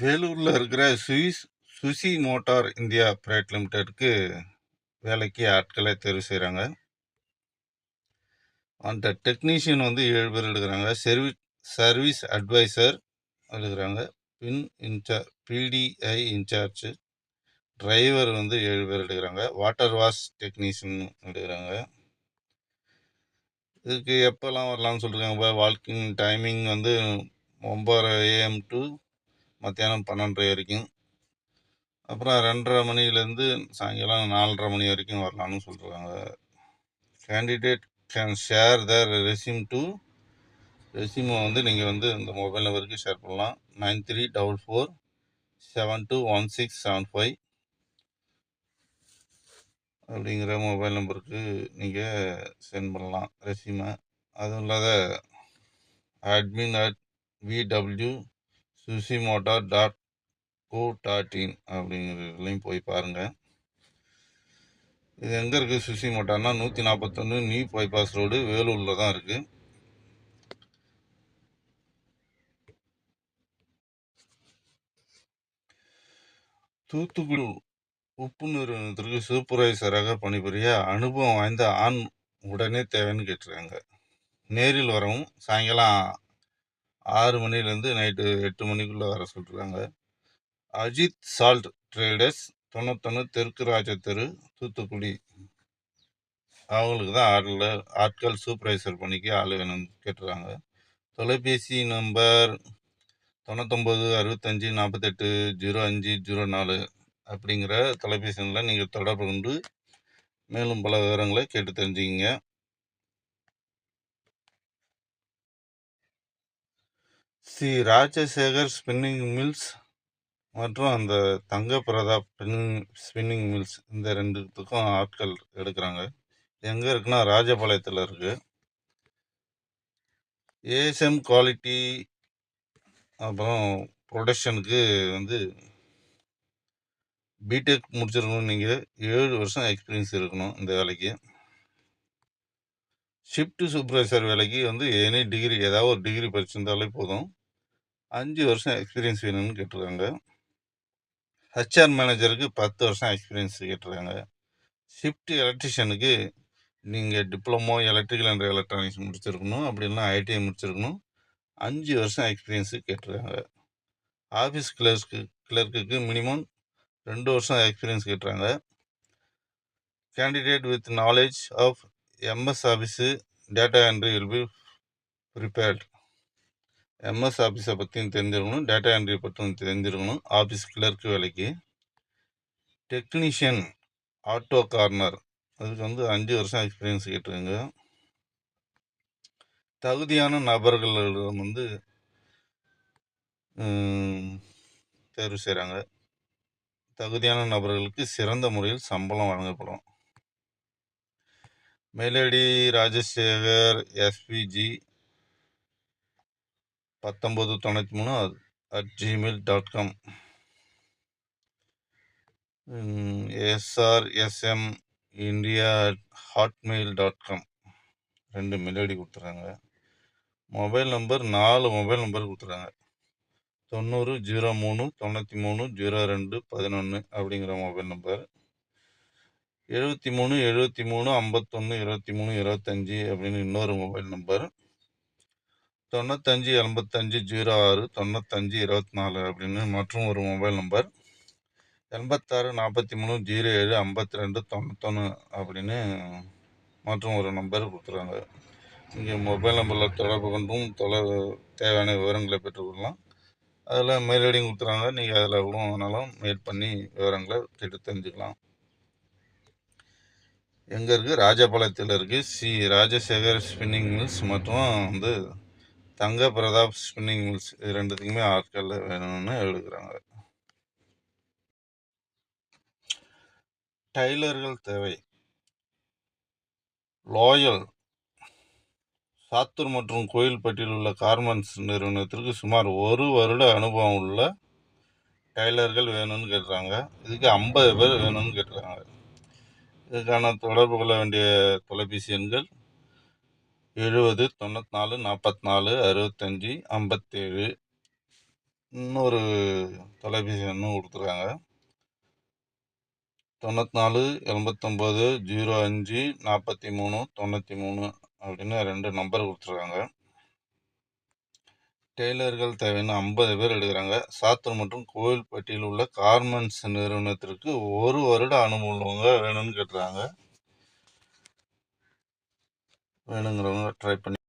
வேலூரில் இருக்கிற Swiss Suzi motor India private லிமிடெடுக்கு வேலைக்கு ஆட்களை தேர்வு செய்கிறாங்க அந்த டெக்னீஷியன் வந்து ஏழு பேர் எடுக்கிறாங்க. சர்வீஸ் சர்வீஸ் அட்வைசர் எடுக்கிறாங்க. பின் இன்சார்ஜ் பிடிஐ இன்சார்ஜ் டிரைவர் வந்து ஏழு பேர் எடுக்கிறாங்க. வாட்டர் வாஷ் டெக்னீஷியன் எடுக்கிறாங்க. இதுக்கு எப்போல்லாம் வரலாம்னு சொல்லியிருக்காங்க வாக்கிங் டைமிங் வந்து ஒம்பது ஏஎம் டு மத்தியானம் பன்னெண்டரை வரைக்கும். அப்புறம் ரெண்டரை மணிலேருந்து சாயங்காலம் நாலரை மணி வரைக்கும் வரலாம்னு சொல்கிறாங்க candidate can share the resume to ரெசியூமை வந்து நீங்கள் வந்து இந்த மொபைல் நம்பருக்கு ஷேர் பண்ணலாம். Nine three double four seven two one six seven five அப்படிங்கிற மொபைல் நம்பருக்கு நீங்கள் சென்ட் பண்ணலாம். ரெசியூமை அதுவும் இல்லாத admin at V W Suzuki motor dot co dot in அப்படிங்கிறதுலையும் போய் பாருங்கள் இது எங்கே இருக்குது சுசி மோட்டார்னா நூற்றி நாற்பத்தொன்று நியூ பைபாஸ் ரோடு வேலூரில் தான் இருக்குது தூத்துக்குடி உப்பு நிறுவனத்திற்கு சூப்பர்வைசராக பணிபுரிய அனுபவம் வாய்ந்த ஆண் உடனே தேவைன்னு கேட்டிருக்காங்க. நேரில் வரவும் சாயங்காலம் ஆறு மணிலேருந்து நைட்டு எட்டு மணிக்குள்ளே வர சொல்லிருக்காங்க அஜித் சால்ட் ட்ரேடர்ஸ் தொண்ணூத்தொன்று தெற்கு ராஜ தெரு தூத்துக்குடி. அவங்களுக்கு தான் ஆட்கள் ஆட்கள் சூப்பர்வைசர் பணிக்கு ஆள் வேணும்னு கேட்டுருக்காங்க தொலைபேசி நம்பர் தொண்ணூத்தொம்பது அறுபத்தஞ்சி நாற்பத்தெட்டு ஜீரோ அஞ்சு ஜீரோ நாலு அப்படிங்கிற தொலைபேசி எண்ணில் நீங்கள் தொடர்பு கொண்டு மேலும் பல விவரங்களை கேட்டு தெரிஞ்சுக்கிங்க. ஸ்ரீ ராஜசேகர் ஸ்பின்னிங் மில்ஸ் மற்றும் அந்த தங்க பிரதாப் ஸ்பின்னிங் ஸ்பின்னிங் மில்ஸ் இந்த ரெண்டுத்துக்கும் ஆட்கள் எடுக்கிறாங்க. எங்கே இருக்குன்னா ராஜபாளையத்தில் இருக்குது ஏஎஸ்எம் குவாலிட்டி அப்புறம் ப்ரொடக்ஷனுக்கு வந்து பிடெக் முடிச்சிருக்கணும் நீங்கள் ஏழு வருஷம் எக்ஸ்பீரியன்ஸ் இருக்கணும் இந்த வேலைக்கு. ஷிஃப்ட் சூப்பர்வைசர் வேலைக்கு வந்து எனி டிகிரி ஏதாவது ஒரு டிகிரி படிச்சிருந்தாலே போதும். அஞ்சு வருஷம் எக்ஸ்பீரியன்ஸ் வேணும்னு கேட்டிருக்காங்க. ஹெச்ஆர் மேனேஜருக்கு பத்து வருஷம் எக்ஸ்பீரியன்ஸ் கேட்டிருக்காங்க. ஷிஃப்ட் எலக்ட்ரிஷியனுக்கு நீங்கள் டிப்ளமோ எலக்ட்ரிக்கல் அண்ட் எலக்ட்ரானிக்ஸ் முடிச்சிருக்கணும் அப்படின்னா ஐடிஐ முடிச்சிருக்கணும். அஞ்சு வருஷம் எக்ஸ்பீரியன்ஸு கேட்டிருக்காங்க. ஆஃபீஸ் கிளர்க்கு கிளர்க்குக்கு மினிமம் ரெண்டு வருஷம் experience கேட்டுறாங்க candidate with knowledge of MS office data entry will be prepared MS ஆஃபீஸை பற்றியும் தெரிஞ்சிருக்கணும் டேட்டா என்ட்ரி பற்றியும் தெரிஞ்சிருக்கணும் ஆஃபீஸ் கிளர்க்கு வேலைக்கு. டெக்னீஷியன் ஆட்டோ கார்னர் அதுக்கு வந்து அஞ்சு வருஷம் எக்ஸ்பீரியன்ஸ் கேட்டுருங்க தகுதியான நபர்களிடம் வந்து தேர்வு செய்கிறாங்க தகுதியான நபர்களுக்கு சிறந்த முறையில் சம்பளம் வழங்கப்படும். மேலடி ராஜசேகர் எஸ்பிஜி பத்தொம்பது தொண்ணூற்றி மூணு at Gmail dot com SRSM India Hotmail dot com ரெண்டு மெலடி கொடுத்துறாங்க. மொபைல் நம்பர் நாலு மொபைல் நம்பர் கொடுத்துறாங்க. தொண்ணூறு ஜீரோ மூணு தொண்ணூற்றி மூணு ஜீரோ ரெண்டு பதினொன்று அப்படிங்கிற மொபைல் நம்பர் எழுபத்தி மூணு எழுபத்தி மூணு ஐம்பத்தொன்று இருபத்தி மூணு இருபத்தஞ்சி அப்படின்னு இன்னொரு மொபைல் நம்பர் தொண்ணூத்தஞ்சு எண்பத்தஞ்சு ஜீரோ ஆறு தொண்ணூத்தஞ்சு இருபத்தி நாலு அப்படின்னு மற்றும் ஒரு மொபைல் நம்பர். எண்பத்தாறு நாற்பத்தி மூணு ஜீரோ ஏழு ஐம்பத்தி ரெண்டு தொண்ணூத்தொன்று அப்படின்னு மற்றும் ஒரு நம்பர் கொடுத்துருவாங்க இங்கே மொபைல் நம்பரில் தொடர்பு கொண்டும் தொலை தேவையான விவரங்களை பெற்றுக்கொள்ளலாம் அதில் மெயில் ஐடியும் கொடுத்துறாங்க நீங்கள் அதில் கூட வேணாலும் மெயில் பண்ணி விவரங்களை கேட்டு தெரிஞ்சுக்கலாம். எங்கே இருக்குது? ராஜபாளையத்தில் இருக்குது. சி. ராஜசேகர் ஸ்பின்னிங் மில்ஸ் மற்றும் வந்து தங்க பிரதாப் ஸ்பின்னிங் மில்ஸ் இது ரெண்டுத்துக்குமே ஆட்கள் வேணும்னு எழுதுகிறாங்க டைலர்கள் தேவை. லோயல் சாத்தூர் மற்றும் கோயில்பட்டியில் உள்ள கார்மெண்ட்ஸ் நிறுவனத்திற்கு சுமார் ஒரு வருட அனுபவம் உள்ள டைலர்கள் வேணும்னு கேட்டுறாங்க இதுக்கு ஐம்பது பேர் வேணும்னு கேட்டுறாங்க இதுக்கான தொடர்பு கொள்ள வேண்டிய தொலைபேசி எண்கள் எழுபது தொண்ணூற்றி நாலு நாற்பத்தி நாலு அறுபத்தஞ்சி ஐம்பத்தேழு. இன்னொரு தொலைபேசி எண்ணும் கொடுத்துருக்காங்க. தொண்ணூற்றி நாலு எண்பத்தொம்போது ஜீரோ அஞ்சு நாற்பத்தி மூணு தொண்ணூற்றி மூணு அப்படின்னு ரெண்டு நம்பர் கொடுத்துருக்காங்க. டெய்லர்கள் தேவைன்னு ஐம்பது பேர் எடுக்கிறாங்க. சாத்தூர் மற்றும் கோவில்பட்டியில் உள்ள கார்மெண்ட்ஸ் நிறுவனத்திற்கு ஒரு வருட அனுபவம் உள்ளவங்க வேணும்னு கேட்டுறாங்க. வேணுங்கிறவங்க ட்ரை பண்ணி